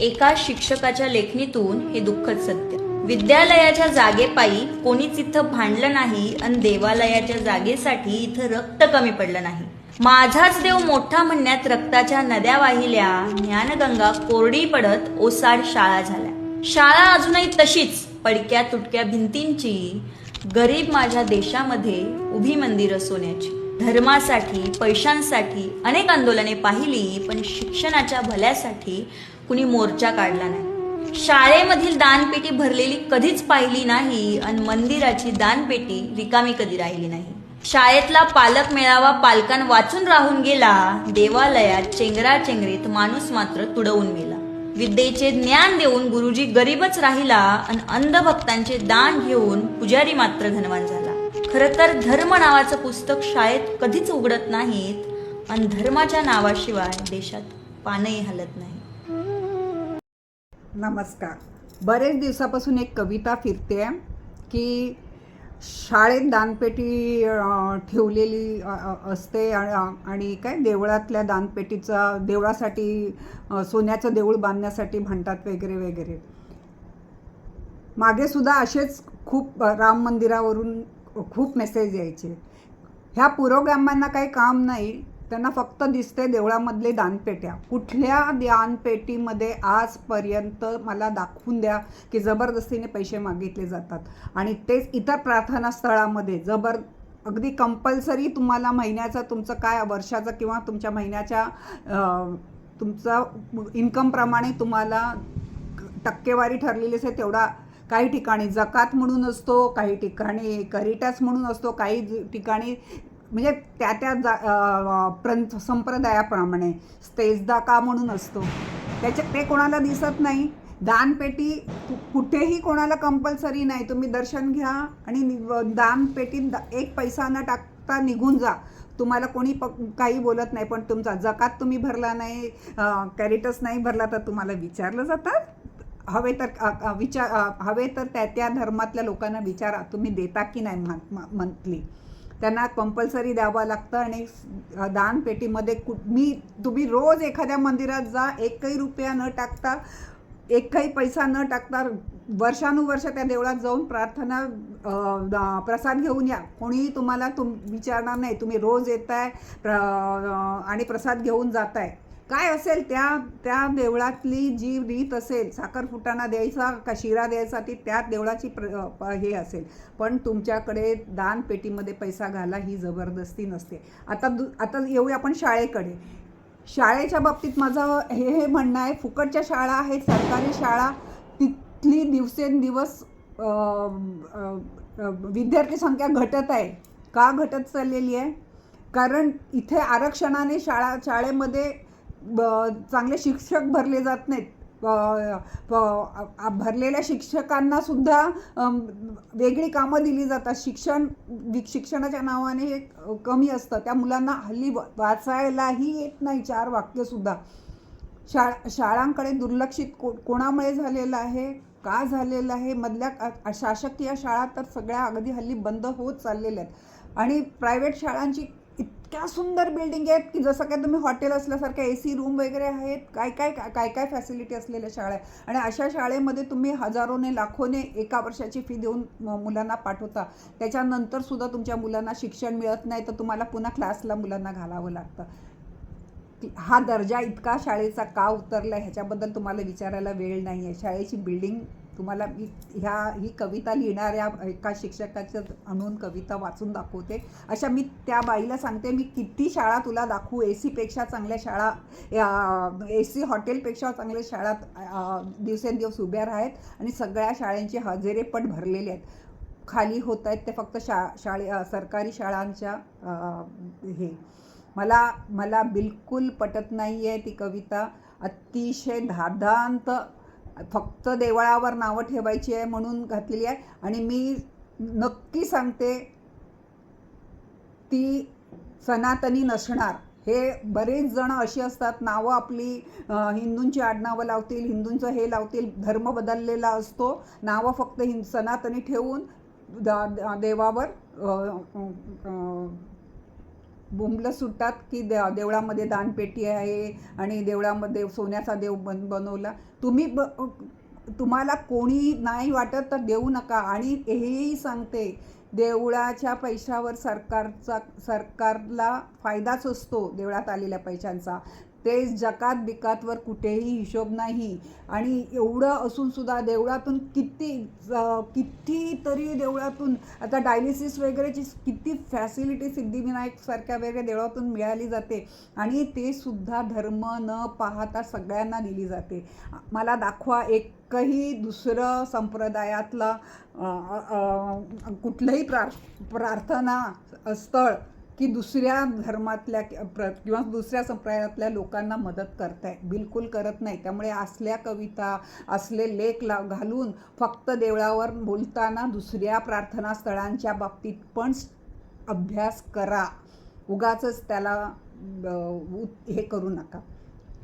एका शिक्षकाच्या लेखणीतून हे दुःखद सत्य. विद्यालयाच्या जागेपायी कोणीच इथं भांडलं नाही आणि देवालयाच्या जागेसाठी इथं रक्त कमी पडलं नाही. माझाच देव मोठा म्हणण्यात रक्ताच्या नद्या वाहिल्या ज्ञानगंगा कोरडी पडत ओसाड शाळा झाल्या. शाळा अजूनही तशीच पडक्या तुटक्या भिंतींची गरीब माझ्या देशामध्ये उभी मंदिरं सोन्याची. धर्मासाठी पैशांसाठी अनेक आंदोलने पाहिली पण शिक्षणाच्या भल्यासाठी कुणी मोर्चा काढला नाही. शाळेमधील दानपेटी भरलेली कधीच पाहिली नाही आणि मंदिराची दानपेटी रिकामी कधी राहिली नाही. शाळेतला पालक मेळावा पालकां वाचून राहून गेला देवालयात चेंगरा चेंगरीत माणूस मात्र तुडवून गेला. विद्येचे ज्ञान देऊन गुरुजी गरीबच राहिला आणि अंधभक्तांचे दान घेऊन पुजारी मात्र धनवान झाला. खरं तर धर्म नावाचं पुस्तक शाळेत कधीच उघडत नाहीत आणि धर्माच्या नावाशिवाय देशात पानही हलत नाही. नमस्कार. बरेच दिवसापासून एक कविता फिरते की शाळेत दानपेटी ठेवलेली असते आणि काय देवळातल्या दानपेटीचा देवळासाठी सोन्याचं देऊळ बांधण्यासाठी म्हणतात वगैरे वगैरे. मागे सुद्धा असेच खूप राम मंदिरावरून खूप मेसेज यायचे. ह्या पुरोगामांना काही काम नाही त्यांना फक्त दिसते देवळामधले दानपेट्या. कुठल्या दानपेटीमध्ये आजपर्यंत मला दाखवून द्या की जबरदस्तीने पैसे मागितले जातात. आणि तेच इतर प्रार्थना स्थळामध्ये जबर अगदी कंपल्सरी तुम्हाला महिन्याचं तुमचं काय वर्षाचं किंवा तुमच्या महिन्याच्या तुमचं तुमचा इन्कमप्रमाणे तुम्हाला टक्केवारी ठरलेली असेल तेवढा काही ठिकाणी जकात म्हणून असतो काही ठिकाणी करिटास म्हणून असतो काही ठिकाणी म्हणजे त्या त्या जा अं, संप्रदायाप्रमाणे संप्रदायाप्रमाणे स्तेजदाका म्हणून असतो. त्याच्या ते कोणाला दिसत नाही. दानपेटी कुठेही कोणाला कंपल्सरी नाही. तुम्ही दर्शन घ्या आणि नि- दानपेटीत दा- एक पैसा न टाकता निघून जा. तुम्हाला कोणी प काही बोलत नाही पण तुमचा जकात तुम्ही भरला नाही कॅरेटस नाही भरला तर तुम्हाला विचारलं जातात. हवे तर विचार हवे तर त्या त्या धर्मातल्या लोकांना विचारा तुम्ही देता की नाही मंथली त्यांना कंपल्सरी द्यावं लागतं आणि दानपेटीमध्ये कुठ मी तुम्ही रोज एखाद्या मंदिरात जा एकही रुपया न टाकता एकही पैसा न टाकता वर्षानुवर्ष त्या देवळात जाऊन प्रार्थना प्रसाद घेऊन या. कोणीही तुम्हाला तुम विचारणार नाही तुम्ही रोज येताय प्र आणि प्रसाद घेऊन जाताय. काय असेल त्या त्या देवळातली जी रीत असेल साखर फुटाणा द्यायचा का शिरा द्यायचा ती त्या देवळाची प्र हे असेल. पण तुमच्याकडे दानपेटीमध्ये पैसा घाला ही जबरदस्ती नसते. आता दु आता येऊया आपण शाळेकडे. शाळेच्या बाबतीत माझं हे हे म्हणणं आहे फुकटच्या शाळा आहेत सरकारी शाळा तिथली दिवसेंदिवस विद्यार्थी संख्या घटत आहे. का घटत चाललेली आहे? कारण इथे आरक्षणाने शाळा शाळेमध्ये चांगले शिक्षक भरले जात नाहीत. भरलेल्या शिक्षकांना सुद्धा वेगळी कामं दिली जातात. शिक्षण शिक्षणाच्या नावाने हे कमी असतं. त्या मुलांना हल्ली व- वाचायलाही येत नाही चार वाक्यसुद्धा शाळा शाळांकडे दुर्लक्षित को कोणामुळे झालेलं आहे? का झालेलं आहे? मधल्या शासकीय शाळा तर सगळ्या अगदी हल्ली बंद होत चाललेल्या आहेत. आणि प्रायव्हेट शाळांची इतक्या सुंदर बिल्डिंग आहेत की जसं काय तुम्ही हॉटेल असल्यासारख्या ए सी रूम वगैरे आहेत काय काय काय काय फॅसिलिटी असलेल्या शाळा आहे आणि अशा शाळेमध्ये तुम्ही हजारोने लाखोने एका वर्षाची फी देऊन मुलांना पाठवता. त्याच्यानंतर सुद्धा तुमच्या मुलांना शिक्षण मिळत नाही तर तुम्हाला पुन्हा क्लासला मुलांना घालावं लागतं. हा दर्जा इतका शाळेचा का उतरला ह्याच्याबद्दल तुम्हाला विचारायला वेळ नाही आहे शाळेची बिल्डिंग तुम्हाला मी ह्या ही कविता लिहिणाऱ्या एका शिक्षकाचं आणून कविता वाचून दाखवते. अशा मी त्या बाईला सांगते मी किती शाळा तुला दाखवू? ए सीपेक्षा चांगल्या शाळा ए सी हॉटेलपेक्षा चांगल्या शाळा दिवसेंदिवस उभ्या आहेत आणि सगळ्या शाळांचे हजेरे पण भरलेले आहेत. खाली होत आहेत ते फक्त शा शाळे सरकारी शाळांच्या हे. मला मला बिलकुल पटत नाही आहे ती कविता. अतिशय धादांत फक्त देवळावर नावं ठेवायची आहे म्हणून घातलेली आहे. आणि मी नक्की सांगते ती सनातनी नसणार. हे बरेच जण अशी असतात नावं आपली हिंदूंची आडनावं लावतील हिंदूंचं हे लावतील धर्म बदललेला असतो. नावं फक्त हिं सनातनी ठेवून द देवावर बोंबलं सुटतात की दे देवळामध्ये दानपेटी आहे आणि देवळामध्ये सोन्याचा देव बन बनवला. तुम्ही ब तुम्हाला कोणी नाही वाटत तर देऊ नका. आणि हेही सांगते देवळाच्या पैशावर सरकारचा सरकारला फायदाच असतो देवळात आलेल्या पैशांचा. ते जकात बिकातवर कुठेही हिशोब नाही. आणि एवढं असून सुद्धा देवळातून किती कितीतरी देवळातून आता डायलिसिस वगैरेची किती फॅसिलिटी सिद्धिविनायकसारख्या वगैरे देवळातून मिळाली जाते. आणि ते सुद्धा धर्म न पाहता सगळ्यांना दिली जाते. मला दाखवा एकही दुसरं संप्रदायातला कुठलंही प्रा प्रार्थना स्थळ की दुसऱ्या धर्मातल्या प्र- किंवा दुसऱ्या संप्रदायातल्या लोकांना मदत करताय. बिलकुल करत नाही. त्यामुळे असल्या कविता असले लेख ला घालून फक्त देवळावर बोलताना दुसऱ्या प्रार्थना स्थळांच्या बाबतीत पण अभ्यास करा. उगाच त्याला उ- हे करू नका.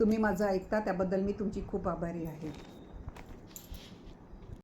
तुम्ही माझं ऐकता त्याबद्दल मी तुमची खूप आभारी आहे.